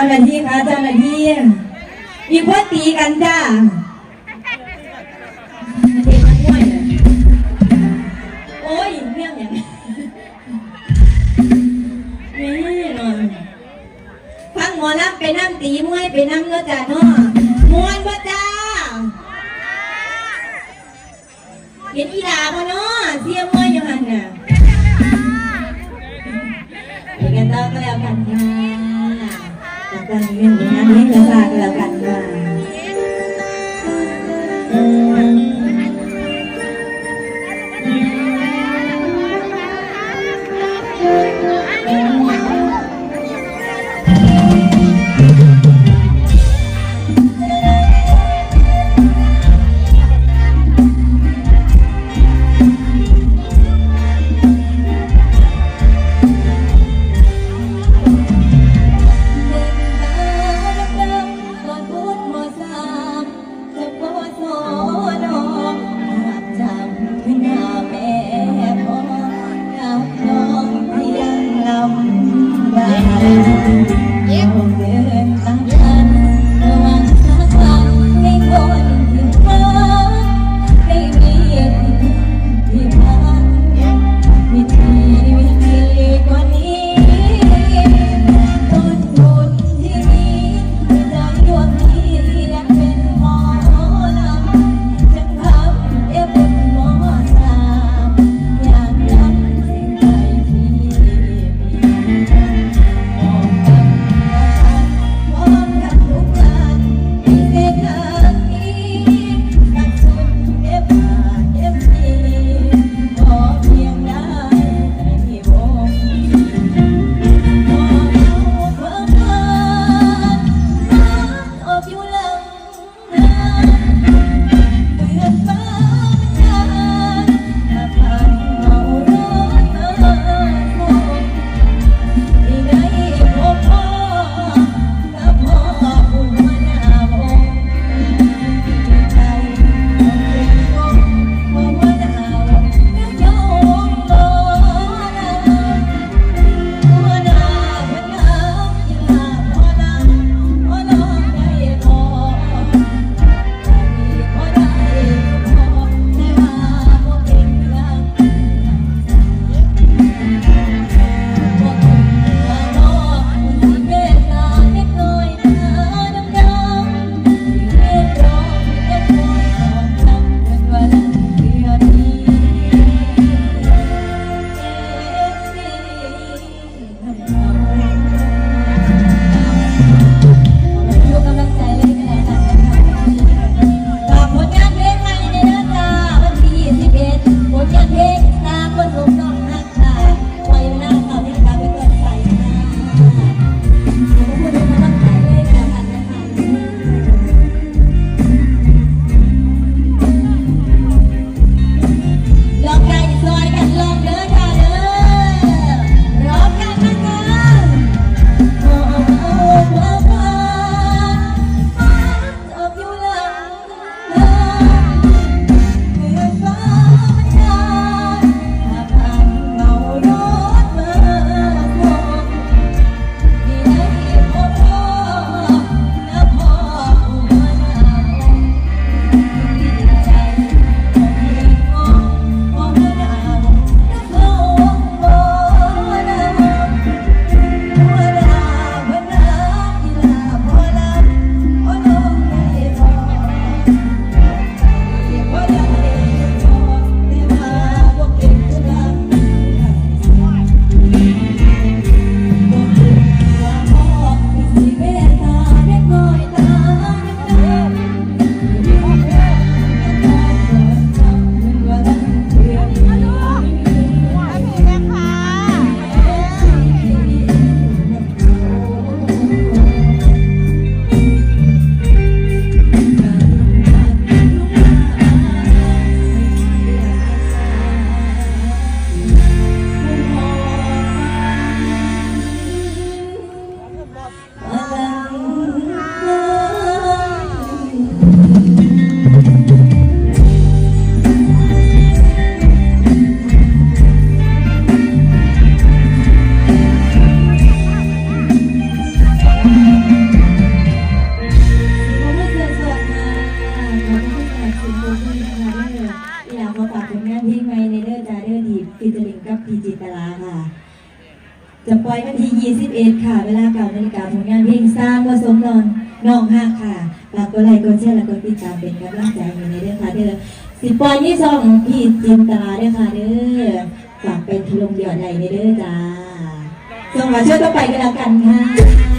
เจ้าหน้าที่คะเจ้าหน้าที่มีพวกตีกันจ้าโอ้ยเรื่องอย่างนี้นี่นอนฟังหมอลำไปน้ำตีมวยไปน้ำเนื้อจ้าเนาะมวนบ่จ้าเห็นอีหลา รื่องงาเราฝากก็แล้วกันค่ะเดินตามดำก่อนมา ล่อยวันที่ 21 ค่ะ เวลาเก่านาฬิกาผลงานเพลงสร้างว่าสมนอนน้องห้าค่ะฝากกดไลค์กดแชร์และกดติดตามเป็นกำลังใจให้ในเด้อค่ะเด้อสิปล่อยที่ช่องพี่จินตาเด้อค่ะเด้อฝากเป็นทลงเดียวใดในเด้อจ้าส่งมาช่วยต่อไปกันแล้วกันค่ะ